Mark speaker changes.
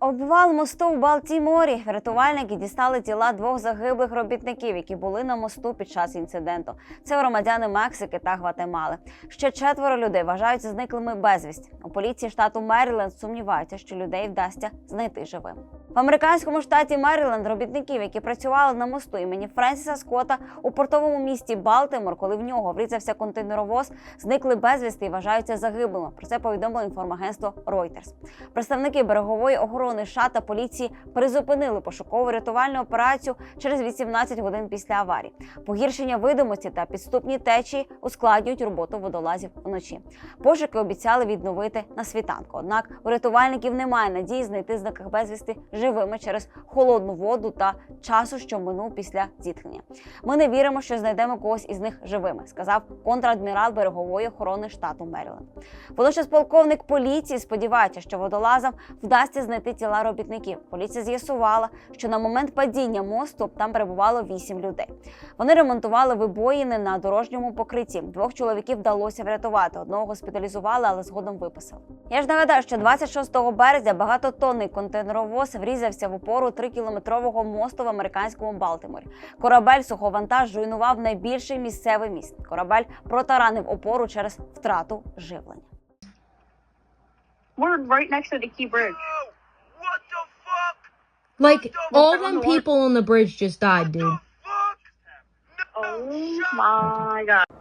Speaker 1: Обвал мосту в Балтіморі. Рятувальники дістали тіла двох загиблих робітників, які були на мосту під час інциденту. Це громадяни Мексики та Гватемали. Ще четверо людей вважаються зниклими безвість. У поліції штату Меріленд сумніваються, що людей вдасться знайти живим. В американському штаті Меріленд робітників, які працювали на мосту імені Френсіса Скотта у портовому місті Балтимор, коли в нього врізався контейнеровоз, зникли безвісти і вважаються загиблими. Про це повідомило інформагентство Reuters. Представники берегової охорони США та поліції призупинили пошукову рятувальну операцію через 18 годин після аварії. Погіршення видимості та підступні течії ускладнюють роботу водолазів вночі. Пошуки обіцяли відновити на світанку. Однак у рятувальників немає надії знайти зниклих безвісти живими через холодну воду та часу, що минув після зіткнення. Ми не віримо, що знайдемо когось із них живими, сказав контрадмірал берегової охорони штату Меріленд. Водночас полковник поліції сподівається, що водолазам вдасться знайти тіла робітників. Поліція з'ясувала, що на момент падіння мосту там перебувало вісім людей. Вони ремонтували вибоїни на дорожньому покритті. Двох чоловіків вдалося врятувати. Одного госпіталізували, але згодом виписали. Я ж нагадаю, що 26 березня багатотонний контейнеровоз врізався в опору 3-кілометрового мосту в американському Балтиморі. Корабель суховантаж руйнував найбільший місцевий міст. Корабель протаранив опору через втрату живлення.
Speaker 2: We're right next to the Key Bridge.
Speaker 3: Like all them people on the bridge just died, dude.
Speaker 2: Oh my god.